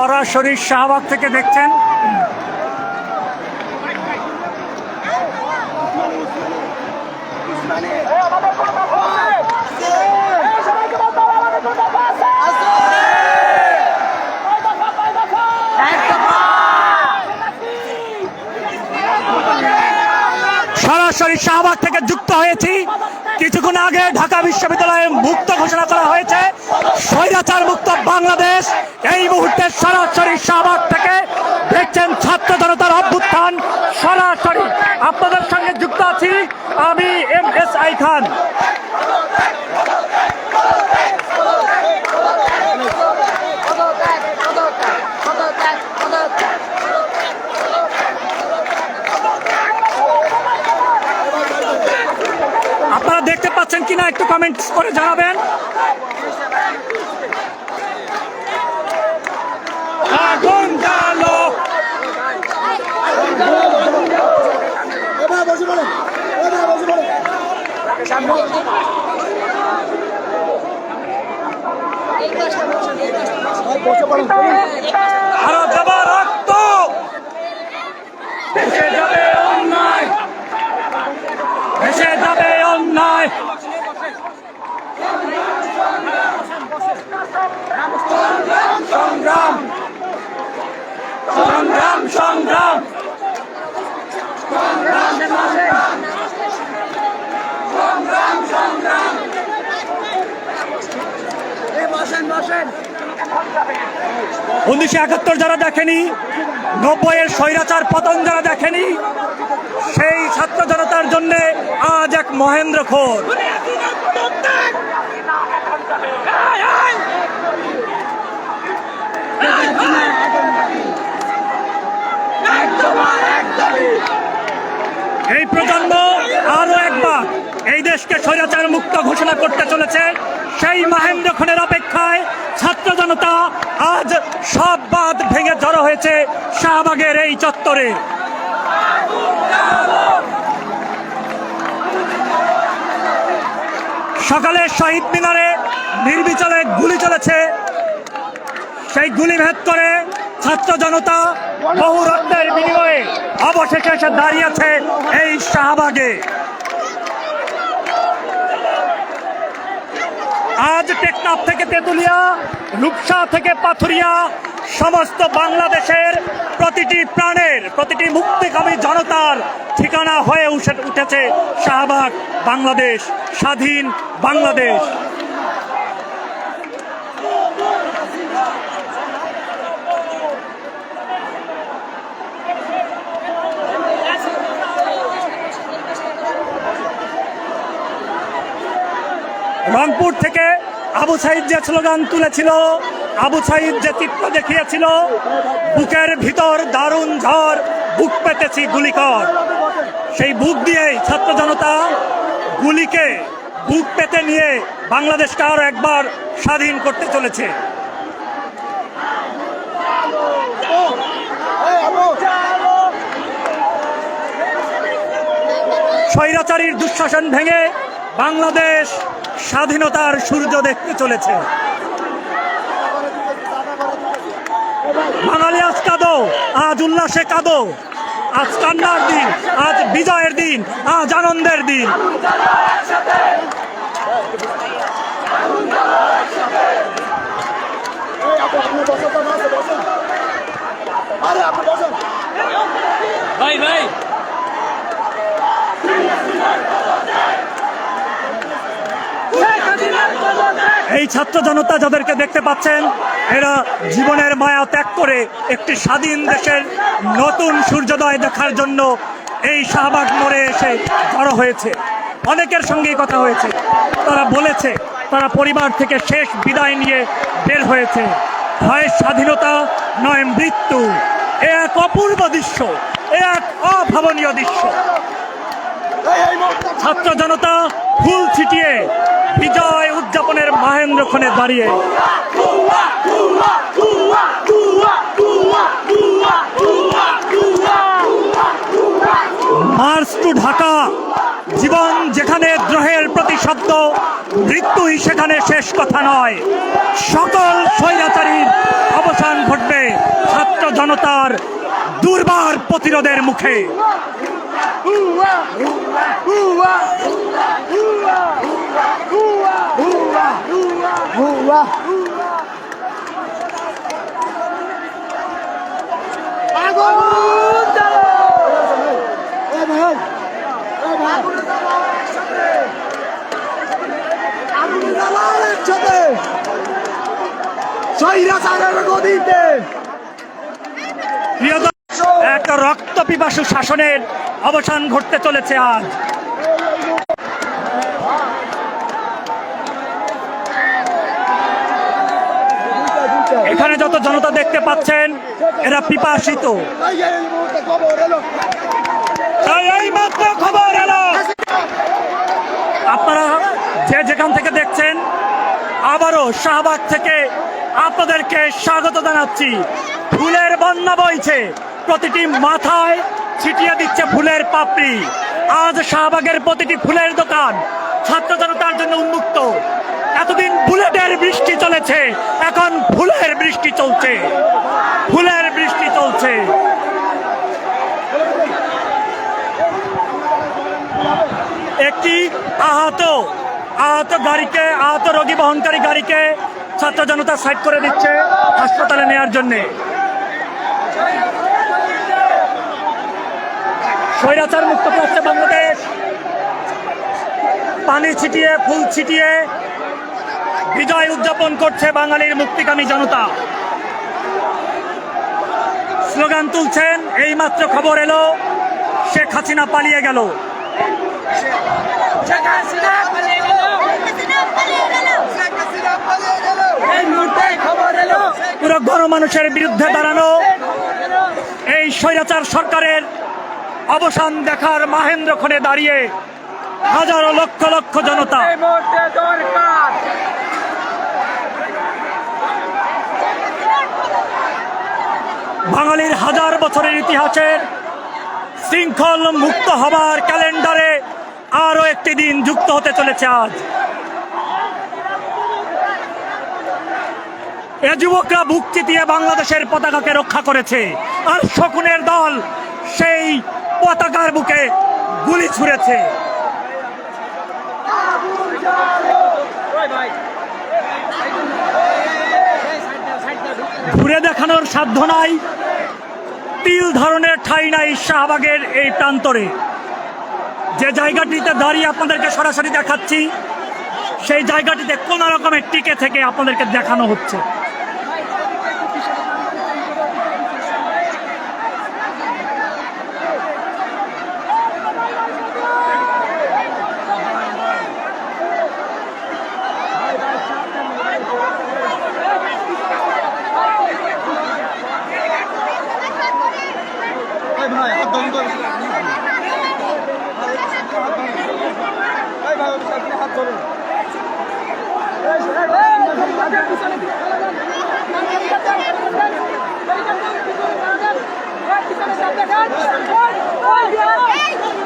সরাসরি শাহবাগ থেকে দেখছেন। সরাসরি শাহবাগ থেকে যুক্ত হয়েছি। কিছুক্ষণ আগে ঢাকা বিশ্ববিদ্যালয়ে মুক্ত ঘোষণা করা হয়েছে, স্বৈরাচার মুক্ত বাংলাদেশ। এই মুহূর্তে সরাসরি শাহবাগ থেকে দেখছেন ছাত্র জনতার অভ্যুত্থান, সরাসরি আপনাদের সঙ্গে যুক্ত আছি আমি এম এস আই খান আপনারা দেখতে পাচ্ছেন কিনা একটু কমেন্টস করে জানাবেন। আরও দেবা রক্ত। ভেসে যাবে অন্যায়। ভেসে যাবে অন্যায়। সংগ্রাম। সংগ্রাম সংগ্রাম। উনিশশো একাত্তর যারা দেখেনি নব্বইয়ের স্বৈরাচার পতন যারা দেখেনি সেই ছাত্র জনতার জন্য আজ এক মহেন্দ্র খোর। এই প্রজন্ম আরও একবার এই দেশকে স্বৈরাচার মুক্ত ঘোষণা করতে চলেছে। সেই মহেন্দ্র খনের অপেক্ষায় ছাত্র জনতা আজ সব বাদ ভেঙে জড়ো হয়েছে শাহবাগের এই চত্বরে। সকালে শহীদ মিনারে নির্বিচারে গুলি চলেছে। সেই গুলি ভেদ করে ছাত্র জনতা বহু রক্তের বিনিময়ে অবশেষে এসে দাঁড়িয়েছে এই শাহবাগে। আজ টেকনাফ থেকে তেতুলিয়া, রূপসা থেকে পাথুরিয়া, সমস্ত বাংলাদেশের প্রতিটি প্রাণের, প্রতিটি মুক্তিকামী জনতার ঠিকানা হয়ে উঠে- উঠেছে শাহবাগ, বাংলাদেশ, স্বাধীন বাংলাদেশ। রংপুর থেকে আবু সাইদ যে স্লোগান তুলেছিল, আবু সাইদ যে চিত্র দেখিয়েছিল, বুকের ভিতর দারুণ ঝড়, বুক পেতেছি গুলিকর। সেই বুক দিয়েই ছাত্র জনতা গুলিকে বুক পেতে নিয়ে বাংলাদেশকে আরও একবার স্বাধীন করতে চলেছে। স্বৈরাচারীর দুঃশাসন ভেঙে বাংলাদেশ স্বাধীনতার সূর্য দেখতে চলেছে। বাঙালি আজ কাঁদো আজ উল্লাসে কাঁদো। আজ কান্নার দিন আজ বিজয়ের দিন আজ আনন্দের দিন। এই, আপু, আপনি বসেন তো, বসেন, বসেন। আরে আপনি বসেন ভাই ভাই এই ছাত্র জনতা যাদেরকে দেখতে পাচ্ছেন, এরা জীবনের মায়া ত্যাগ করে একটি স্বাধীন দেশের নতুন সূর্যোদয় দেখার জন্য এই শাহবাগ মোড়ে এসে জড়ো হয়েছে। অনেকের সঙ্গেই কথা হয়েছে। তারা বলেছে, তারা পরিবার থেকে শেষ বিদায় নিয়ে বের হয়েছে। হয় স্বাধীনতা, নয় মৃত্যু। এ এক অপূর্ব দৃশ্য, এ এক অভাবনীয় দৃশ্য। ছাত্র জনতা ফুল ছিটিয়ে বিজয় উদযাপনের মাহেন্দ্রক্ষণে দাঁড়িয়ে। মার্চ টু ঢাকা, জীবন যেখানে দ্রোহের প্রতিশব্দ মৃত্যুই সেখানে শেষ কথা নয়। সকল স্বৈরাচারীর অবসান ঘটবে ছাত্র জনতার দুর্বার প্রতিরোধের মুখে। ভাই, এক রক্ত পিপাসু শাসনের অবসান ঘটতে চলেছে আজ। এখানে যত জনতা দেখতে পাচ্ছেন, এরা পিপাসিত। খবর আপনারা যে যেখান থেকে দেখছেন, আবারও শাহবাগ থেকে আপনাদেরকে স্বাগত জানাচ্ছি। ফুলের বন্যা বইছে। প্রতিটি মাথায় ছিটিয়ে দিচ্ছে ফুলের পাপড়ি। আজ শাহবাগের প্রতিটি ফুলের দোকান ছাত্র জনতার জন্য উন্মুক্ত। এতদিন বুলেটের বৃষ্টি চলেছে, এখন ফুলের বৃষ্টি চলছে। ফুলের বৃষ্টি চলছে। একটি আহত আহত গাড়িকে, আহত রোগী বহনকারী গাড়িকে ছাত্র জনতা সাইড করে দিচ্ছে হাসপাতালে নেওয়ার জন্য। স্বৈরাচার মুক্ত করছে বাংলাদেশ। পানি ছিটিয়ে ফুল ছিটিয়ে বিজয় উদযাপন করছে বাঙালির মুক্তিকামী জনতা। স্লোগান তুলছেন এই মাত্র খবর এলো শেখ হাসিনা পালিয়ে গেল। পুরো গণমানুষের বিরুদ্ধে দাঁড়ানো। এই স্বৈরাচার সরকারের অবসান দেখার মাহেন্দ্রক্ষণে দাঁড়িয়ে হাজারো লক্ষ লক্ষ জনতা। বাঙালির হাজার বছরের ইতিহাসের শৃঙ্খল মুক্ত হবার ক্যালেন্ডারে আরও একটি দিন যুক্ত হতে চলেছে আজ। এ যুবকরা বুক চিতিয়ে বাংলাদেশের পতাকাকে রক্ষা করেছে আর শকুনের দল সেই পতাকার বুকে গুলি ছুঁড়েছে। ঘুরে দেখানোর সাধ্য নাই। তিল ধরনের ঠাই নাই শাহবাগের এই প্রান্তরে। যে জায়গাটিতে দাঁড়িয়ে আপনাদেরকে সরাসরি দেখাচ্ছি, সেই জায়গাটিতে কোনো রকমের টিকে থেকে আপনাদেরকে দেখানো হচ্ছে। এই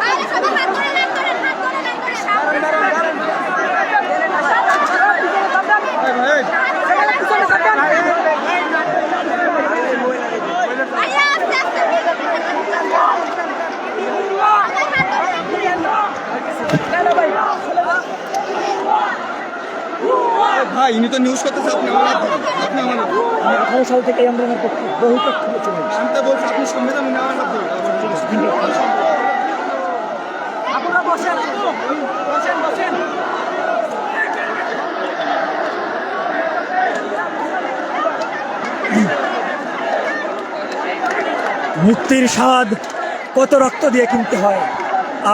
আরে সবাই হাত ধরে লাইন করেন হাত ধরে লাইন করেন আরে আস্তে আস্তে ভাই ইনি তো নিউজ করতেছে আপনি আমার আপনি আমার আঠারো সাল থেকে আন্দোলনের পক্ষে বহু পক্ষে চলে আমি তো বলছি আপনি সংবিধান উনি আমার হাত ধরুন। মুক্তির স্বাদ কত রক্ত দিয়ে কিনতে হয়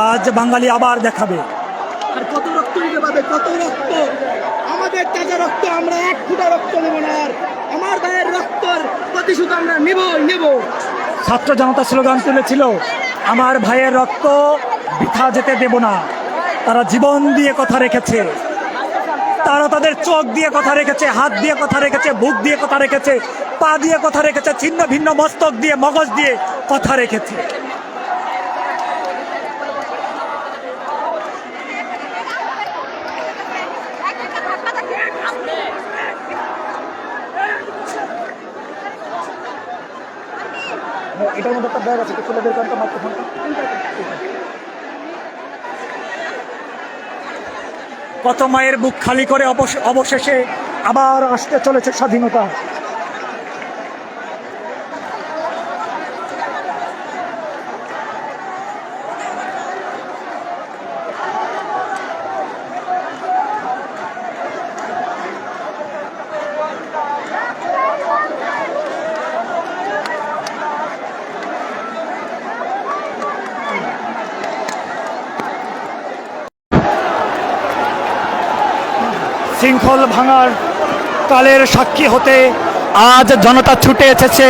আজ বাঙালি আবার দেখাবে। আর কত রক্ত নিতে পারবে? কত রক্ত? আমাদের তাজা রক্ত, আমরা এক ফুটা রক্ত নেব না আর। আমার ভাইয়ের রক্তর প্রতিশোধ আমরা নেব নেব। ছাত্র জনতা স্লোগান তুলেছিল, আমার ভাইয়ের রক্ত বৃথা যেতে দেব না। তারা জীবন দিয়ে কথা রেখেছে। তারা তাদের চোখ দিয়ে কথা রেখেছে, হাত দিয়ে কথা রেখেছে, বুক দিয়ে কথা রেখেছে, পা দিয়ে কথা রেখেছে, ছিন্ন ভিন্ন মস্তক দিয়ে, মগজ দিয়ে কথা রেখেছে। একটা ব্যাগ আছে বের করেন তো কত মায়ের বুক খালি করে অবশ- অবশেষে আবার আসতে চলেছে স্বাধীনতা। শৃঙ্খল ভাঙার কালের সাক্ষী হতে আজ জনতা ছুটে এসেছে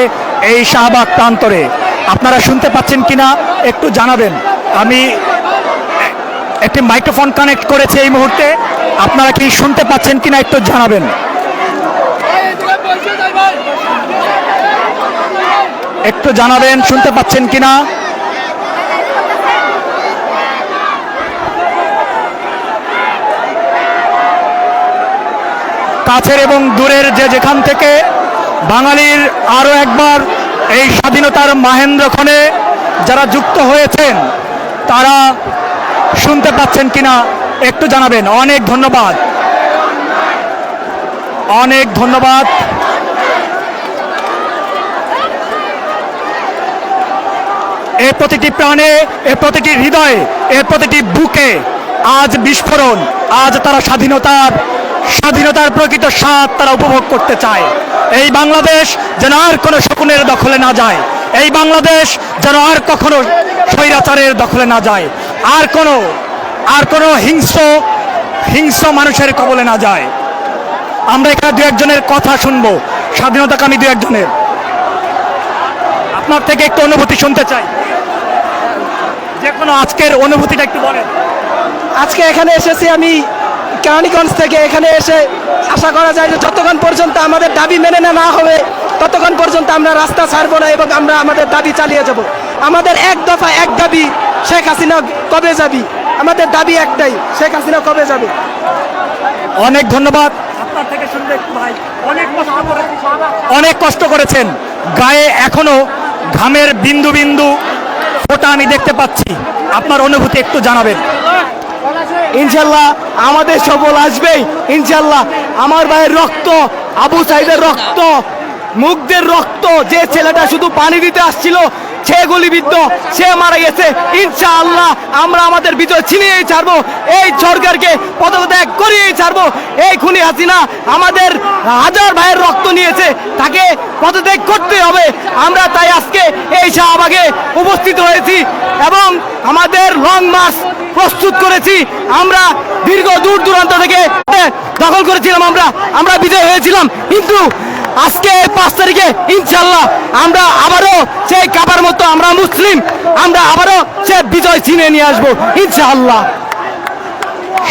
এই শাহবাগ প্রান্তরে। আপনারা শুনতে পাচ্ছেন কিনা একটু জানাবেন। আমি একটি মাইক্রোফোন কানেক্ট করেছে এই মুহূর্তে। আপনারা কি শুনতে পাচ্ছেন কিনা একটু জানাবেন। একটু জানাবেন, শুনতে পাচ্ছেন কিনা? কাছের এবং দূরের যে যেখান থেকে বাঙালির আরও একবার এই স্বাধীনতার মাহেন্দ্রক্ষণে যারা যুক্ত হয়েছেন, তারা শুনতে পাচ্ছেন কিনা একটু জানাবেন। অনেক ধন্যবাদ। অনেক ধন্যবাদ। এ প্রতিটি প্রাণে, এ প্রতিটি হৃদয়ে, এ প্রতিটি বুকে আজ বিস্ফোরণ, আজ তারা স্বাধীনতার স্বাধীনতার প্রকৃত স্বাদ তারা উপভোগ করতে চায়। এই বাংলাদেশ যেন আর কোনো শকুনের দখলে না যায়। এই বাংলাদেশ যেন আর কখনো স্বৈরাচারের দখলে না যায়। আর কোনো আর কোনো হিংস্র হিংস্র মানুষের কবলে না যায়। আমরা এখানে দু একজনের কথা শুনব। স্বাধীনতাকামী দু একজনের। আপনার থেকে একটু অনুভূতি শুনতে চাই। যে কোনো আজকের অনুভূতিটা একটু বলেন। আজকে এখানে এসেছি আমি কেরানীগঞ্জ থেকে এখানে এসে আশা করা যায় যে যতক্ষণ পর্যন্ত আমাদের দাবি মেনে না হবে ততক্ষণ পর্যন্ত আমরা রাস্তা ছাড়বো না এবং আমরা আমাদের দাবি চালিয়ে যাব। আমাদের এক দফা এক দাবি শেখ হাসিনা কবে যাবি? আমাদের দাবি একটাই শেখ হাসিনা কবে যাবে? অনেক ধন্যবাদ। আপনার থেকে শুনলে ভাই অনেক কষ্ট করেছেন। অনেক কষ্ট করেছেন। গায়ে এখনও ঘামের বিন্দু বিন্দু ফোটা আমি দেখতে পাচ্ছি। আপনার অনুভূতি একটু জানাবেন। ইনশাল্লাহ আমাদের সফল আসবেই। ইনশাল্লাহ আমার ভাইয়ের রক্ত, আবু সাইদের রক্ত মুগ্ধের রক্ত, যে ছেলেটা শুধু পানি দিতে আসছিল, সে গুলিবিদ্ধ, সে মারা গেছে। ইনশাআল্লাহ আমরা আমাদের বিজয় ছিনিয়েই ছাড়বো, এই সরকারকে পদত্যাগ করিয়েই ছাড়বো। এই খুনি হাসিনা আমাদের হাজার ভাইয়ের রক্ত নিয়েছে, তাকে পদত্যাগ করতে হবে। আমরা তাই আজকে এই শাহবাগে উপস্থিত হয়েছি এবং আমাদের লং মার্চ প্রস্তুত করেছি। আমরা দীর্ঘ দূর দূরান্ত থেকে দখল করেছিলাম আমরা। আমরা বিজয় হয়েছিলাম। কিন্তু আজকে পাঁচ তারিখে ইনশাল্লাহ আমরা আবারও সেই কাবার মতো আমরা মুসলিম, আমরা আবারও সে বিজয় ছিনে নিয়ে আসব, ইনশাআল্লাহ।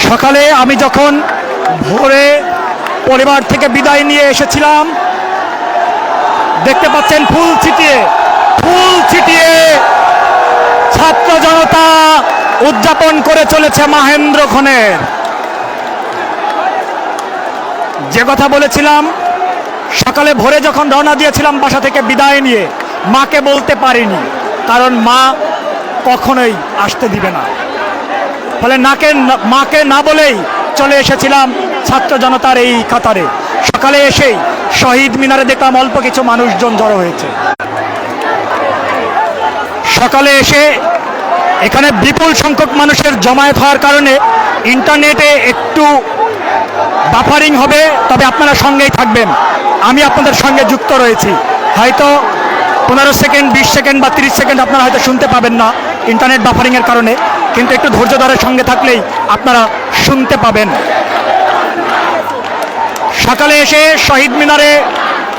সকালে আমি যখন ভোরে পরিবার থেকে বিদায় নিয়ে এসেছিলাম, দেখতে পাচ্ছেন ফুল ছিটিয়ে ফুল ছিটিয়ে ছাত্র জনতা উদযাপন করে চলেছে মাহেন্দ্র খনের। যে কথা বলেছিলাম, সকালে ভোরে যখন রওনা দিয়েছিলাম বাসা থেকে বিদায় নিয়ে, মাকে বলতে পারিনি, কারণ মা কখনোই আসতে দিবে না। ফলে নাকে মাকে না বলেই চলে এসেছিলাম ছাত্র জনতার এই কাতারে। সকালে এসেই শহীদ মিনারে দেখলাম অল্প কিছু মানুষজন জড়ো হয়েছে। সকালে এসে এখানে বিপুল সংখ্যক মানুষের জমায়েত হওয়ার কারণে ইন্টারনেটে একটু বাফারিং হবে, তবে আপনারা সঙ্গেই থাকবেন। আমি আপনাদের সঙ্গে যুক্ত রয়েছি। হয়তো পনেরো সেকেন্ড, বিশ সেকেন্ড বা তিরিশ সেকেন্ড আপনারা হয়তো শুনতে পাবেন না ইন্টারনেট বাফারিংয়ের কারণে, কিন্তু একটু ধৈর্য ধরে সঙ্গে থাকলেই আপনারা শুনতে পাবেন। সকালে এসে শহীদ মিনারে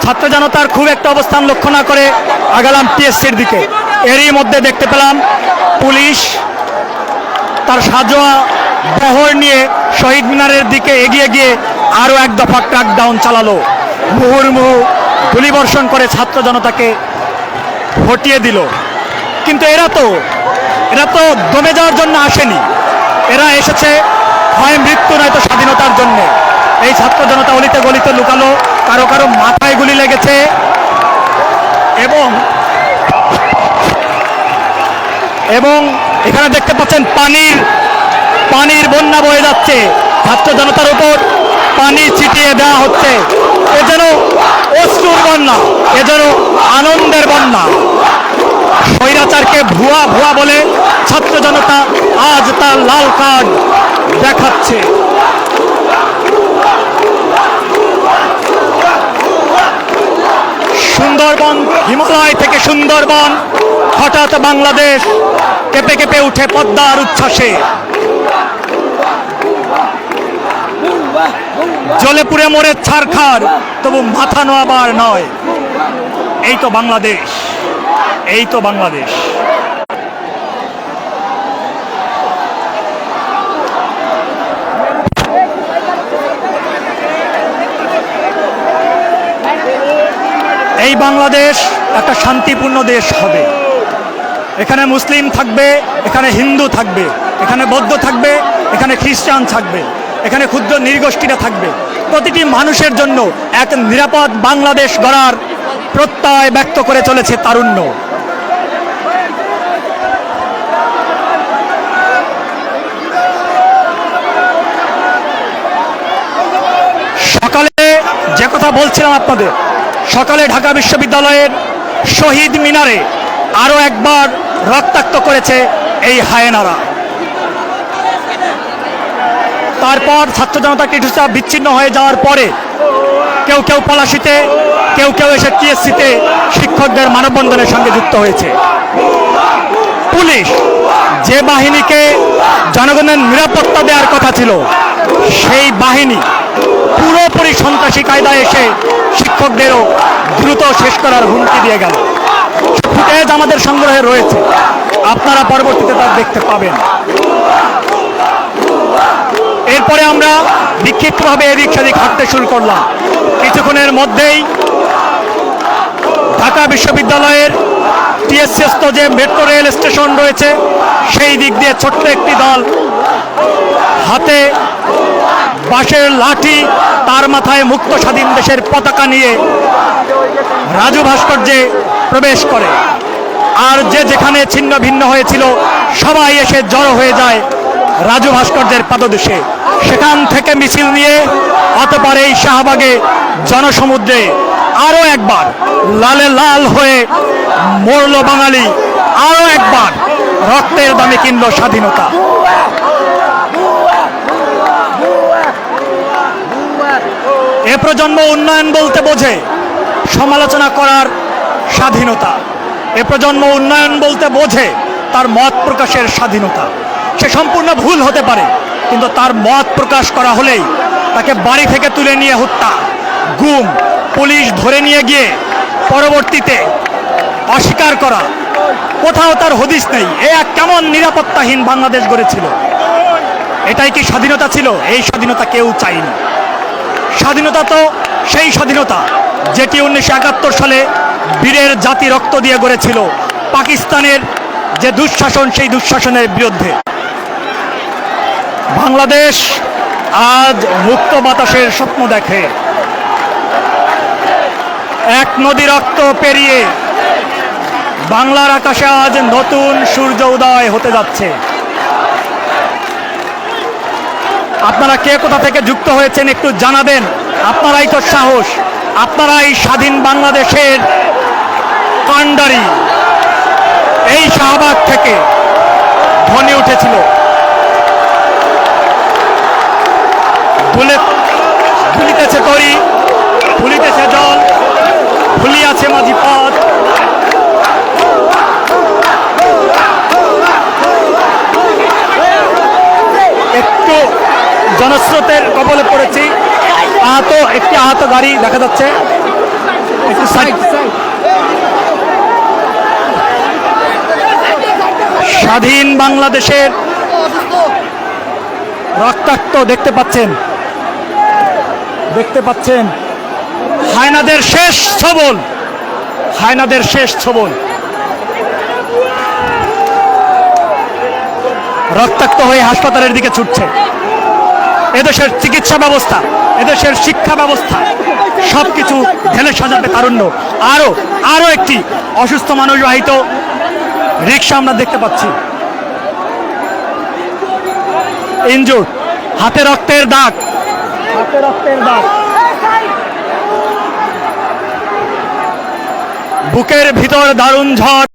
ছাত্র জনতার খুব একটা অবস্থান লক্ষ্য না করে আগালাম টিএসসির দিকে। এরই মধ্যে দেখতে পেলাম পুলিশ, তার সাজোয়া, বহর নিয়ে শহীদ মিনারের দিকে এগিয়ে গিয়ে আরও এক দফা ক্র্যাকডাউন চালালো। মুহুর্মুহু গুলিবর্ষণ করে ছাত্র জনতাকে হটিয়ে দিল। কিন্তু এরা তো এরা তো দমে যাওয়ার জন্য আসেনি। এরা এসেছে হয় মৃত্যু, নয়তো স্বাধীনতার জন্য। এই ছাত্র জনতা অলিতে গলিতে লুকালো, কারও কারও মাথায় গুলি লেগেছে এবং এবং এখানে দেখতে পাচ্ছেন পানির পানির বন্যা বয়ে যাচ্ছে। ছাত্র জনতার উপর পানি ছিটিয়ে দেওয়া হচ্ছে। এ যেন অশ্রুর বন্যা, এ যেন আনন্দের বন্যা। স্বৈরাচারকে ভুয়া ভুয়া বলে ছাত্র জনতা আজ তার লাল কার্ড দেখাচ্ছে। সুন্দরবন, হিমালয় থেকে সুন্দরবন হঠাৎ বাংলাদেশ কেঁপে কেঁপে উঠে পদ্মার উচ্ছ্বাসে। জলে পুড়ে মরে ছারখার, তবু মাথা নোয়াবার নয়। এই তো বাংলাদেশ, এই তো বাংলাদেশ। এই বাংলাদেশ একটা শান্তিপূর্ণ দেশ হবে। এখানে মুসলিম থাকবে, এখানে হিন্দু থাকবে, এখানে বৌদ্ধ থাকবে, এখানে খ্রিস্টান থাকবে, এখানে ক্ষুদ্র নির্গোষ্ঠীরা থাকবে। প্রতিটি মানুষের জন্য এক নিরাপদ বাংলাদেশ গড়ার প্রত্যয় ব্যক্ত করে চলেছে তারুণ্য। সকালে যে কথা বলছিলাম আপনাদের, সকালে ঢাকা বিশ্ববিদ্যালয়ের শহীদ মিনারে আরও একবার রক্তাক্ত করেছে এই হায়েনারা। তারপর ছাত্র জনতা টিটুসা বিচ্ছিন্ন হয়ে যাওয়ার পরে কেউ কেউ পলাশিতে, কেউ কেউ এসে টিএসসিতে শিক্ষকদের মানববন্ধনের সঙ্গে যুক্ত হয়েছে। পুলিশ যে বাহিনীকে জনগণের নিরাপত্তা দেওয়ার কথা ছিল, সেই বাহিনী পুরোপুরি সন্ত্রাসী কায়দায় এসে শিক্ষকদেরও দ্রুত শেষ করার হুমকি দিয়ে গেল। ফুটেজ আমাদের সংগ্রহে রয়েছে। আপনারা পরবর্তীতে তা দেখতে পাবেন। এরপরে আমরা বিক্ষিপ্তভাবে এদিক সেদিক হাঁটতে শুরু করলাম। কিছুক্ষণের মধ্যেই ঢাকা বিশ্ববিদ্যালয়ের টিএসসিস্থ যে মেট্রো রেল স্টেশন রয়েছে, সেই দিক দিয়ে ছোট্ট একটি দল হাতে বাঁশের লাঠি তার মাথায় মুক্ত স্বাধীন দেশের পতাকা নিয়ে রাজু ভাস্কর্যে প্রবেশ করে। আর যে যেখানে ছিন্ন ভিন্ন হয়েছিল, সবাই এসে জড়ো হয়ে যায় রাজু ভাস্কর্যের পাদদেশে। সেখান থেকে মিছিল নিয়ে অতপর এই শাহবাগে জনসমুদ্রে আরও একবার লালে লাল হয়ে মরল বাঙালি আরও একবার রক্তের দামে কিনল স্বাধীনতা। এ প্রজন্ম উন্নয়ন বলতে বোঝে। সমালোচনা করার স্বাধীনতা। এ প্রজন্ম উন্নয়ন বলতে বোঝে তার মত প্রকাশের স্বাধীনতা। সে সম্পূর্ণ ভুল হতে পারে, কিন্তু তার মত প্রকাশ করা হলেই তাকে বাড়ি থেকে তুলে নিয়ে হত্যা, গুম, পুলিশ ধরে নিয়ে গিয়ে পরবর্তীতে অস্বীকার করা। কোথাও তার হদিস নেই। এ এক কেমন নিরাপত্তাহীন বাংলাদেশ গড়েছিল। এটাই কি স্বাধীনতা ছিল? এই স্বাধীনতা কেউ চায়নি। স্বাধীনতা তো সেই স্বাধীনতা যেটি উনিশশো একাত্তর সালে বীরের জাতি রক্ত দিয়ে গড়েছিল পাকিস্তানের যে দুঃশাসন, সেই দুঃশাসনের বিরুদ্ধে। বাংলাদেশ আজ মুক্ত বাতাসের স্বপ্ন দেখে। এক নদী রক্ত পেরিয়ে বাংলার আকাশে আজ নতুন সূর্য উদয় হতে যাচ্ছে। আপনারা কে কোথা থেকে যুক্ত হয়েছেন একটু জানাবেন। আপনারাই তো সাহস। আপনারাই স্বাধীন বাংলাদেশের কাণ্ডারি। এই শাহবাগ থেকে ধ্বনি উঠেছিল। দুলিতেছে তরি ফুলিতেছে জল ফুলিয়াছে মাঝি পথ। একটু জনস্রোতের কবলে পড়েছি। আহত, একটি আহত গাড়ি দেখা যাচ্ছে। স্বাধীন বাংলাদেশের রক্তাক্ত দেখতে পাচ্ছেন। দেখতে পাচ্ছেন। হায়নাদের শেষ ছবল। হায়নাদের শেষ ছবল। রক্তাক্ত হয়ে হাসপাতালের দিকে ছুটছে। এদেশের চিকিৎসা ব্যবস্থা, এদেশের শিক্ষা ব্যবস্থা সব কিছু ঢেলে সাজাবে তারুণ্য। আরও আরও একটি অসুস্থ মানুষ বাহিত রিক্সা আমরা দেখতে পাচ্ছি। ইঞ্জুর হাতে রক্তের দাগ। হাতে রক্তের দাগ। বুকের ভিতর দারুণ ঝড়।